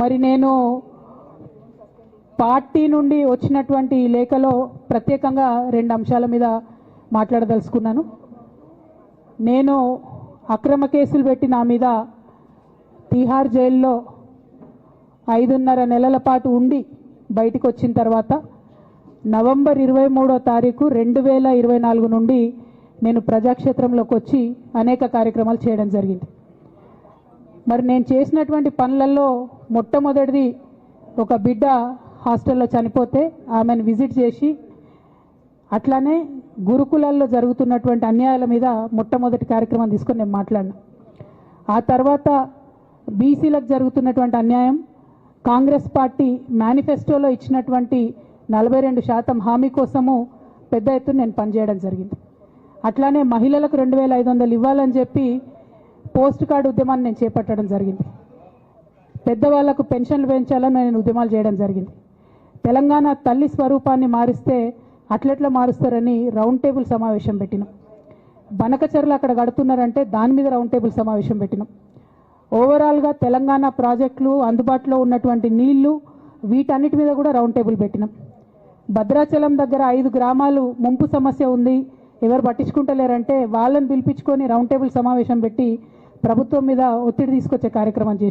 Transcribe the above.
మరి నేను పార్టీ నుండి వచ్చినటువంటి ఈ లేఖలో ప్రత్యేకంగా రెండు అంశాల మీద మాట్లాడదలుచుకున్నాను. నేను అక్రమ కేసులు పెట్టి నా మీద తిహార్ జైల్లో ఐదున్నర నెలల పాటు ఉండి బయటికి వచ్చిన తర్వాత నవంబర్ ఇరవై మూడో తారీఖు రెండు వేల ఇరవై నాలుగు నుండి నేను ప్రజాక్షేత్రంలోకి వచ్చి అనేక కార్యక్రమాలు చేయడం జరిగింది. మరి నేను చేసినటువంటి పనులలో మొట్టమొదటిది ఒక బిడ్డ హాస్టల్లో చనిపోతే ఆమెను విజిట్ చేసి అట్లానే గురుకులాల్లో జరుగుతున్నటువంటి అన్యాయాల మీద మొట్టమొదటి కార్యక్రమం తీసుకొని నేను మాట్లాడినా. ఆ తర్వాత బీసీలకు జరుగుతున్నటువంటి అన్యాయం కాంగ్రెస్ పార్టీ మేనిఫెస్టోలో ఇచ్చినటువంటి నలభై రెండు శాతం హామీ కోసము పెద్ద ఎత్తున నేను పనిచేయడం జరిగింది. అట్లానే మహిళలకు రెండు వేల ఐదు వందలు ఇవ్వాలని చెప్పి పోస్ట్ కార్డు ఉద్యమాన్ని నేను చేపట్టడం జరిగింది. పెద్దవాళ్ళకు పెన్షన్లు పెంచాలని నేను ఉద్యమాలు చేయడం జరిగింది. తెలంగాణ తల్లి స్వరూపాన్ని మారిస్తే అట్లెట్లా మారుస్తారని రౌండ్ టేబుల్ సమావేశం పెట్టినాం. బనకచర్లు అక్కడ కడుతున్నారంటే దాని మీద రౌండ్ టేబుల్ సమావేశం పెట్టినాం. ఓవరాల్గా తెలంగాణ ప్రాజెక్టులు అందుబాటులో ఉన్నటువంటి నీళ్ళు వీటన్నిటి మీద కూడా రౌండ్ టేబుల్ పెట్టినాం. భద్రాచలం దగ్గర ఐదు గ్రామాలు ముంపు సమస్య ఉంది. ఎవరు పట్టించుకుంటలేరంటే వాళ్ళని పిలిపించుకొని రౌండ్ టేబుల్ సమావేశం పెట్టి ప్రభుత్వం మీద ఒత్తిడి తీసుకొచ్చే కార్యక్రమం చేసి